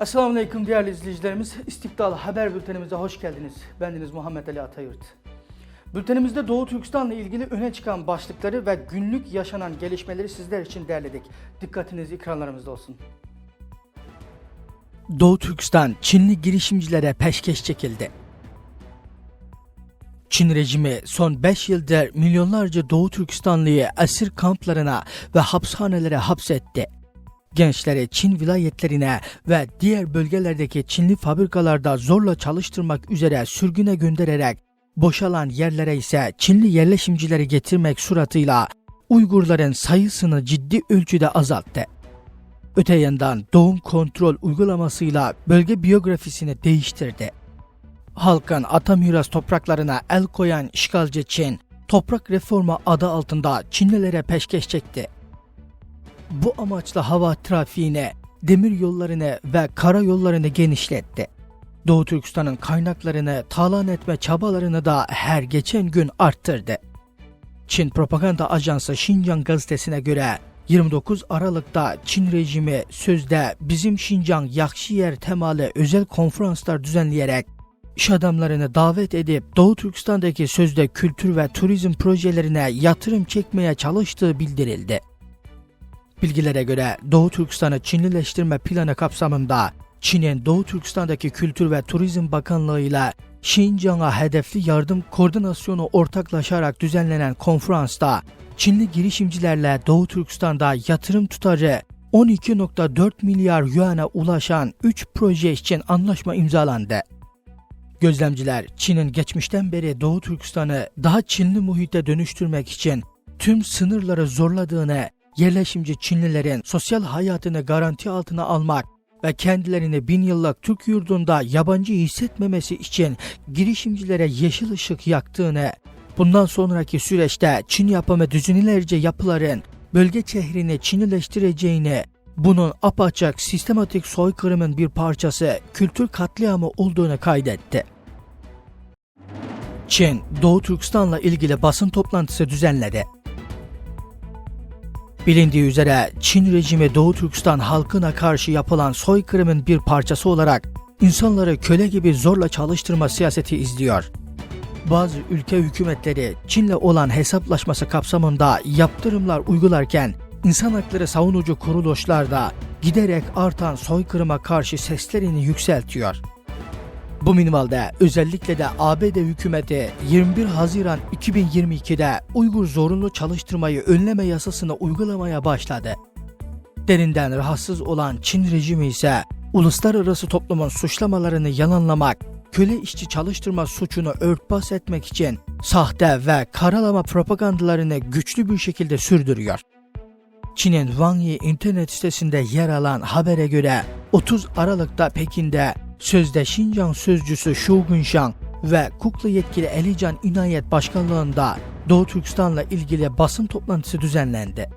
Esselamu Aleyküm değerli izleyicilerimiz. İstiklal Haber Bültenimize hoş geldiniz. Bendeniz Muhammed Ali Atayurt. Bültenimizde Doğu Türkistan'la ilgili öne çıkan başlıkları ve günlük yaşanan gelişmeleri sizler için derledik. Dikkatiniz ekranlarımızda olsun. Doğu Türkistan Çinli girişimcilere peşkeş çekildi. Çin rejimi son 5 yıldır milyonlarca Doğu Türkistanlıyı esir kamplarına ve hapishanelere hapsetti. Gençleri Çin vilayetlerine ve diğer bölgelerdeki Çinli fabrikalarda zorla çalıştırmak üzere sürgüne göndererek boşalan yerlere ise Çinli yerleşimcileri getirmek suratıyla Uygurların sayısını ciddi ölçüde azalttı. Öte yandan doğum kontrol uygulamasıyla bölge biyografisini değiştirdi. Halkın ata miras topraklarına el koyan işgalci Çin, toprak reformu adı altında Çinlilere peşkeş çekti. Bu amaçla hava trafiğini, demir yollarını ve kara yollarını genişletti. Doğu Türkistan'ın kaynaklarını talan etme çabalarını da her geçen gün arttırdı. Çin Propaganda Ajansı Xinjiang gazetesine göre 29 Aralık'ta Çin rejimi sözde bizim Şincan Yakşiyer temalı özel konferanslar düzenleyerek iş adamlarını davet edip Doğu Türkistan'daki sözde kültür ve turizm projelerine yatırım çekmeye çalıştığı bildirildi. Bilgilere göre Doğu Türkistan'ı Çinlileştirme planı kapsamında Çin'in Doğu Türkistan'daki Kültür ve Turizm Bakanlığı ile Şincan'a hedefli yardım koordinasyonu ortaklaşarak düzenlenen konferansta Çinli girişimcilerle Doğu Türkistan'da yatırım tutarı 12.4 milyar yuan'a ulaşan 3 proje için anlaşma imzalandı. Gözlemciler Çin'in geçmişten beri Doğu Türkistan'ı daha Çinli muhite dönüştürmek için tüm sınırları zorladığını, yerleşimci Çinlilerin sosyal hayatını garanti altına almak ve kendilerini bin yıllık Türk yurdunda yabancı hissetmemesi için girişimcilere yeşil ışık yaktığını, bundan sonraki süreçte Çin yapımı düzenilerce yapıların bölge şehrini Çinileştireceğini, bunun apaçık sistematik soykırımın bir parçası kültür katliamı olduğunu kaydetti. Çin, Doğu Türkistan'la ilgili basın toplantısı düzenledi. Bilindiği üzere Çin rejimi Doğu Türkistan halkına karşı yapılan soykırımın bir parçası olarak insanları köle gibi zorla çalıştırma siyaseti izliyor. Bazı ülke hükümetleri Çin'le olan hesaplaşması kapsamında yaptırımlar uygularken insan hakları savunucu kuruluşlar da giderek artan soykırıma karşı seslerini yükseltiyor. Bu minvalde özellikle de ABD hükümeti 21 Haziran 2022'de Uygur zorunlu çalıştırmayı önleme yasasını uygulamaya başladı. Derinden rahatsız olan Çin rejimi ise uluslararası toplumun suçlamalarını yalanlamak, köle işçi çalıştırma suçunu örtbas etmek için sahte ve karalama propagandalarını güçlü bir şekilde sürdürüyor. Çin'in Wang Yi internet sitesinde yer alan habere göre 30 Aralık'ta Pekin'de sözde Şincan sözcüsü Xu Gunshan ve Kukla yetkili Elican İnayet Başkanlığında Doğu Türkistan'la ilgili basın toplantısı düzenlendi.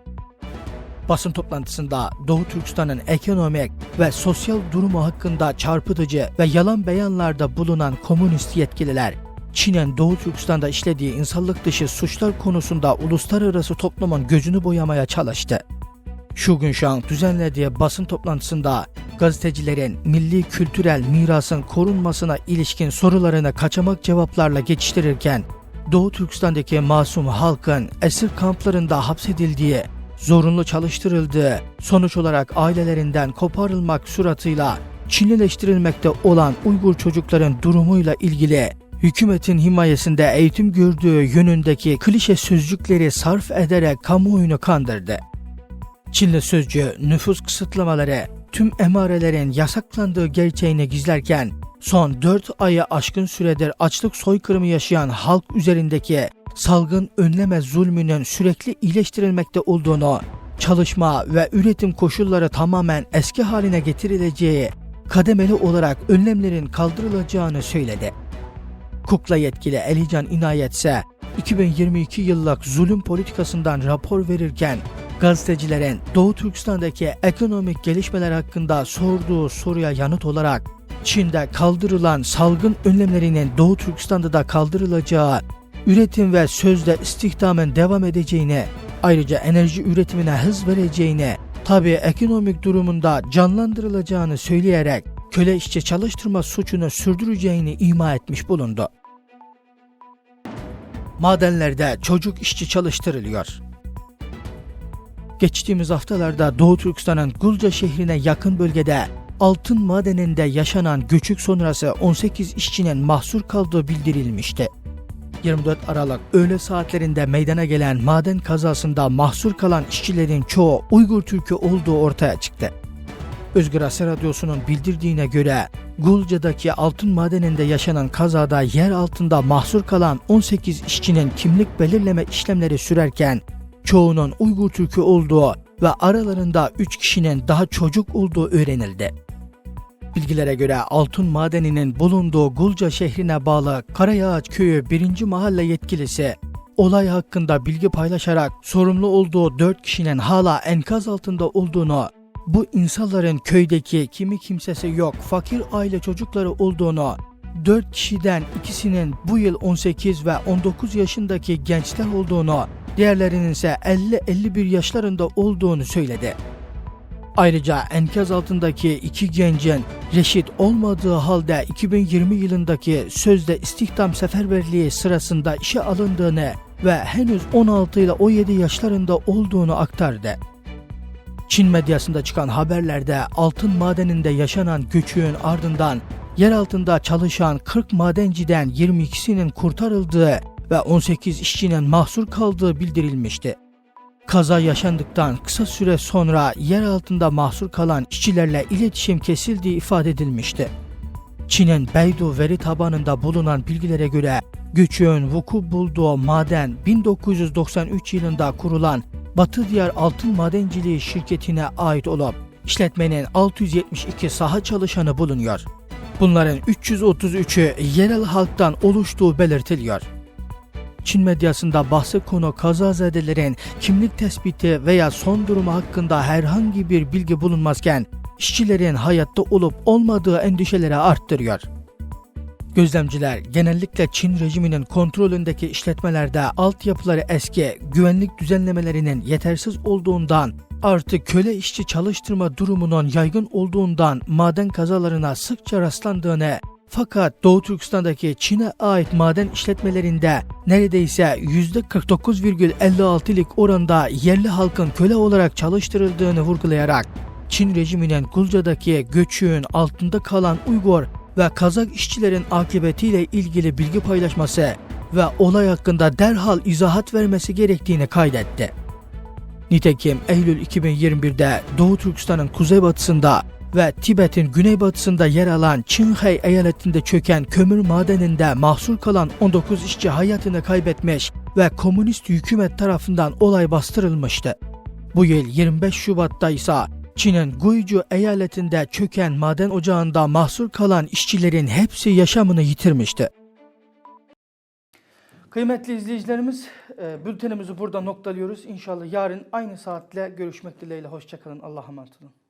Basın toplantısında Doğu Türkistan'ın ekonomik ve sosyal durumu hakkında çarpıtıcı ve yalan beyanlarda bulunan komünist yetkililer, Çin'in Doğu Türkistan'da işlediği insanlık dışı suçlar konusunda uluslararası toplumun gözünü boyamaya çalıştı. Şu gün düzenlediği basın toplantısında gazetecilerin milli kültürel mirasın korunmasına ilişkin sorularını kaçamak cevaplarla geçiştirirken Doğu Türkistan'daki masum halkın esir kamplarında hapsedildiği, zorunlu çalıştırıldığı, sonuç olarak ailelerinden koparılmak suratıyla Çinlileştirilmekte olan Uygur çocukların durumuyla ilgili hükümetin himayesinde eğitim gördüğü yönündeki klişe sözcükleri sarf ederek kamuoyunu kandırdı. Çinli sözcü nüfus kısıtlamaları tüm emarelerin yasaklandığı gerçeğini gizlerken son 4 ayı aşkın süredir açlık soykırımı yaşayan halk üzerindeki salgın önleme zulmünün sürekli iyileştirilmekte olduğunu, çalışma ve üretim koşulları tamamen eski haline getirileceği, kademeli olarak önlemlerin kaldırılacağını söyledi. Kukla yetkili Elican İnayet ise 2022 yıllık zulüm politikasından rapor verirken gazetecilerin Doğu Türkistan'daki ekonomik gelişmeler hakkında sorduğu soruya yanıt olarak Çin'de kaldırılan salgın önlemlerinin Doğu Türkistan'da da kaldırılacağı, üretim ve sözde istihdamın devam edeceğini, ayrıca enerji üretimine hız vereceğini, tabi ekonomik durumunda canlandırılacağını söyleyerek köle işçi çalıştırma suçunu sürdüreceğini ima etmiş bulundu. Madenlerde çocuk işçi çalıştırılıyor. Geçtiğimiz haftalarda Doğu Türkistan'ın Gulca şehrine yakın bölgede altın madeninde yaşanan göçük sonrası 18 işçinin mahsur kaldığı bildirilmişti. 24 Aralık öğle saatlerinde meydana gelen maden kazasında mahsur kalan işçilerin çoğu Uygur Türk'ü olduğu ortaya çıktı. Özgür Asya Radyosu'nun bildirdiğine göre Gulca'daki altın madeninde yaşanan kazada yer altında mahsur kalan 18 işçinin kimlik belirleme işlemleri sürerken çoğunun Uygur Türk'ü olduğu ve aralarında 3 kişinin daha çocuk olduğu öğrenildi. Bilgilere göre altın madeninin bulunduğu Gulca şehrine bağlı Karayağaç köyü 1. mahalle yetkilisi olay hakkında bilgi paylaşarak sorumlu olduğu 4 kişinin hala enkaz altında olduğunu, bu insanların köydeki kimi kimsesi yok fakir aile çocukları olduğunu, 4 kişiden ikisinin bu yıl 18 ve 19 yaşındaki gençler olduğunu, diğerlerinin ise 50-51 yaşlarında olduğunu söyledi. Ayrıca enkaz altındaki iki gencin reşit olmadığı halde 2020 yılındaki sözde istihdam seferberliği sırasında işe alındığını ve henüz 16 ile 17 yaşlarında olduğunu aktardı. Çin medyasında çıkan haberlerde altın madeninde yaşanan göçüğün ardından yer altında çalışan 40 madenciden 22'sinin kurtarıldığı ve 18 işçinin mahsur kaldığı bildirilmişti. Kaza yaşandıktan kısa süre sonra yer altında mahsur kalan işçilerle iletişim kesildiği ifade edilmişti. Çin'in Beidu veri tabanında bulunan bilgilere göre göçüğün vuku bulduğu maden 1993 yılında kurulan Batı Diyar Altın Madenciliği şirketine ait olup işletmenin 672 saha çalışanı bulunuyor. Bunların 333'ü yerel halktan oluştuğu belirtiliyor. Çin medyasında bahsi konu kazazedelerin kimlik tespiti veya son durumu hakkında herhangi bir bilgi bulunmazken işçilerin hayatta olup olmadığı endişeleri arttırıyor. Gözlemciler genellikle Çin rejiminin kontrolündeki işletmelerde altyapıları eski, güvenlik düzenlemelerinin yetersiz olduğundan artık köle işçi çalıştırma durumunun yaygın olduğundan maden kazalarına sıkça rastlandığını fakat Doğu Türkistan'daki Çin'e ait maden işletmelerinde neredeyse %49,56'lik oranda yerli halkın köle olarak çalıştırıldığını vurgulayarak Çin rejiminin Gulca'daki göçüğün altında kalan Uygur ve Kazak işçilerin akıbetiyle ilgili bilgi paylaşması ve olay hakkında derhal izahat vermesi gerektiğini kaydetti. Nitekim Eylül 2021'de Doğu Türkistan'ın kuzeybatısında ve Tibet'in güneybatısında yer alan Qinghai eyaletinde çöken kömür madeninde mahsur kalan 19 işçi hayatını kaybetmiş ve komünist hükümet tarafından olay bastırılmıştı. Bu yıl 25 Şubat'ta ise Çin'in Guizhou eyaletinde çöken maden ocağında mahsur kalan işçilerin hepsi yaşamını yitirmişti. Kıymetli izleyicilerimiz, e, bültenimizi burada noktalıyoruz. İnşallah yarın aynı saatle görüşmek dileğiyle. Hoşçakalın. Allah'a emanet olun.